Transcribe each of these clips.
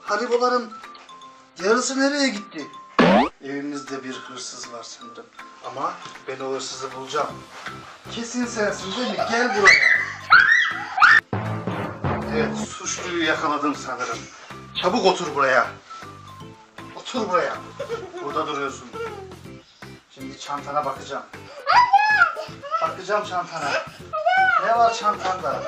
hariboların yarısı nereye gitti? Evimizde bir hırsız var sanırım. Ama ben o hırsızı bulacağım. Kesin sensin değil mi? Gel buraya. Evet, suçluyu yakaladım sanırım. Çabuk otur buraya. Otur buraya. Burada duruyorsun. Şimdi çantana bakacağım. Bakacağım çantana. Ne var çantanda?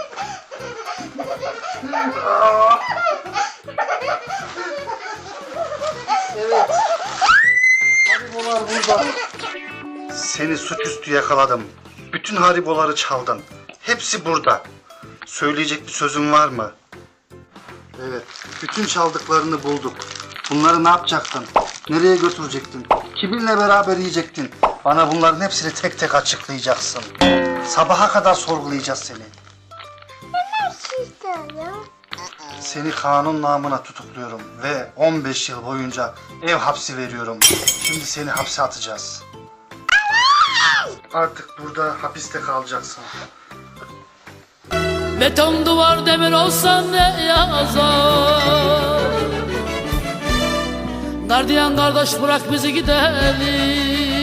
Evet. Haribolar burada. Seni suçüstü yakaladım. Bütün hariboları çaldın. Hepsi burada. Söyleyecek bir sözün var mı? Evet. Bütün çaldıklarını bulduk. Bunları ne yapacaktın? Nereye götürecektin? Kiminle beraber yiyecektin? Bana bunların hepsini tek tek açıklayacaksın. Sabaha kadar sorgulayacağız seni. Seni kanun namına tutukluyorum ve 15 yıl boyunca ev hapsi veriyorum. Şimdi seni hapse atacağız. Artık burada hapiste kalacaksın. Beton duvar demir olsa ne yazar Gardiyan kardeş bırak bizi gidelim